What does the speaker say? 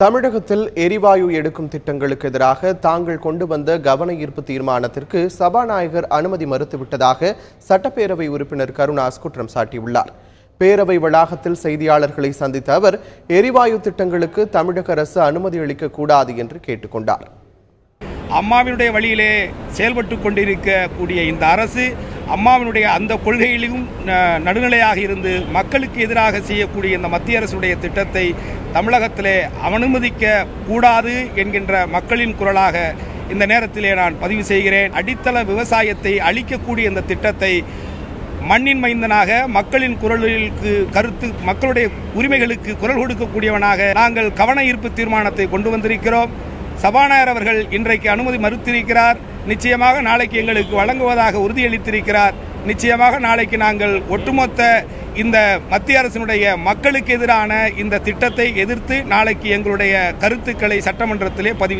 தமிழகத்தில் எரிவாயு எடுக்கும் திட்டங்களுக்கு எதிராக தாங்கள் கொண்டு வந்த கவன ஈர்ப்பு தீர்மானத்திற்கு சபாநாயகர் அனுமதி மறுத்துவிட்டதாக சட்டப்பேரவை உறுப்பினர் கருணாஸ் குற்றம் சாட்டியுள்ளார். பேரவை வளாகத்தில் செய்தியாளர்களை சந்தித்த அவர் எரிவாயு திட்டங்களுக்கு தமிழக அரசு அனுமதி அளிக்க கூடாது என்று கேட்டுக்கொண்டார். அம்மாவினுடைய வழியிலே செயல்பட்டு கொண்டிருக்கக்கூடிய இந்த அரசு அம்மாவினுடைய அந்த கொள்கையிலும் நடுநிலையாக இருந்து மக்களுக்கு எதிராக செய்யக்கூடிய இந்த மத்திய அரசுடைய திட்டத்தை தமிழகத்திலே அனுமதிக்க கூடாது என்கின்ற மக்களின் குரலாக இந்த நேரத்திலே நான் பதிவு செய்கிறேன். அடித்தள விவசாயத்தை அழிக்கக்கூடிய இந்த திட்டத்தை மண்ணின் மைந்தனாக மக்களின் குரலுக்கு கருத்து மக்களுடைய உரிமைகளுக்கு குரல் கொடுக்கக்கூடியவனாக நாங்கள் கவன ஈர்ப்பு தீர்மானத்தை கொண்டு வந்திருக்கிறோம். சபாநாயகர் அவர்கள் இன்றைக்கு அனுமதி மறுத்திருக்கிறார். நிச்சயமாக நாளைக்கு எங்களுக்கு வழங்குவதாக உறுதியளித்திருக்கிறார். நிச்சயமாக நாளைக்கு நாங்கள் ஒட்டுமொத்த இந்த மத்திய அரசினுடைய மக்களுக்கு எதிரான இந்த திட்டத்தை எதிர்த்து நாளைக்கு எங்களுடைய கருத்துக்களை சட்டமன்றத்திலே பதிவு